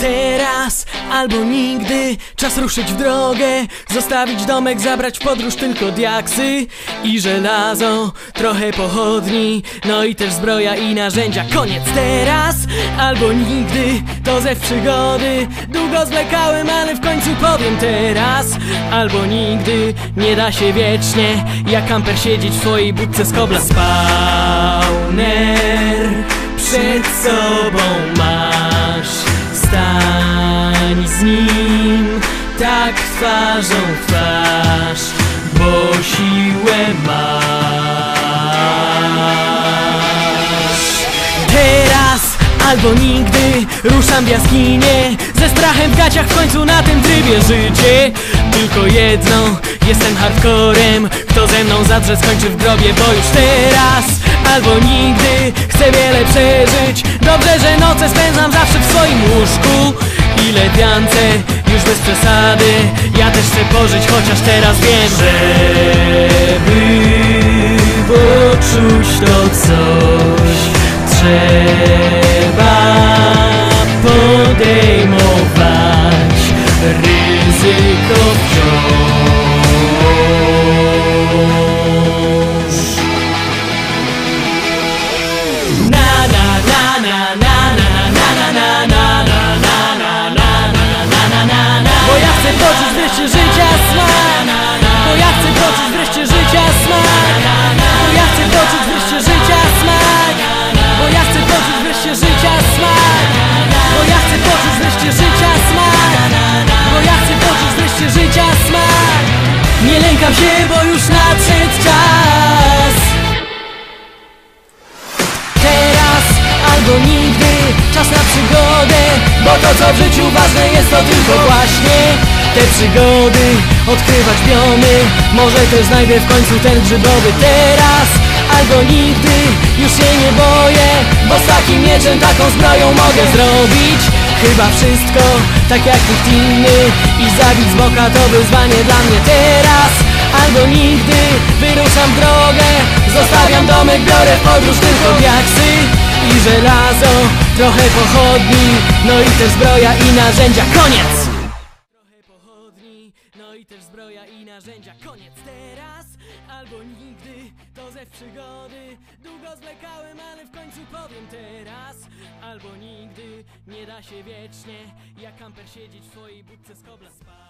Teraz albo nigdy. Czas ruszyć w drogę Zostawić domek, zabrać w podróż tylko diaksy I żelazo, trochę pochodni No i też zbroja i narzędzia. Koniec teraz albo nigdy To ze przygody. Długo zwlekałem, ale w końcu powiem teraz Albo nigdy. Nie da się wiecznie Jak kamper siedzieć w twojej budce z kobla. Spawner Przed sobą Stań z nim Tak twarzą twarz Bo siłę masz. Teraz albo nigdy ruszam w jaskinie Ze strachem w gaciach w końcu na tym trybie życie. Tylko jedno, jestem hardcorem Kto ze mną zadrze skończy w grobie, bo już teraz albo nigdy Chcę wiele przeżyć. Dobrze, że noce spędzam zawsze w swoim łóżku I lepiance, już bez przesady. Ja też chcę pożyć, chociaż teraz wiem Żeby poczuć to coś Lękam się, bo już nadszedł czas. Teraz albo nigdy Czas na przygodę. Bo to co w życiu ważne jest to tylko właśnie Te przygody. Odkrywać biomy Może też znajdę w końcu ten grzybowy. Teraz albo nigdy Już się nie boję Bo z takim mieczem, taką zbroją mogę zrobić Chyba wszystko, tak jak nikt inny I zabić z boka to wyzwanie dla mnie. Teraz Albo nigdy wyruszam w drogę Zostawiam domek, biorę w podróż tylko diaksy I żelazo, trochę pochodni No i też zbroja i narzędzia, koniec! Trochę pochodni, no i też zbroja i narzędzia, koniec! Teraz Albo nigdy, to ze przygody Długo zwlekałem, ale w końcu powiem teraz. Albo nigdy, nie da się wiecznie Jak kamper siedzieć w twojej budce z kobla spać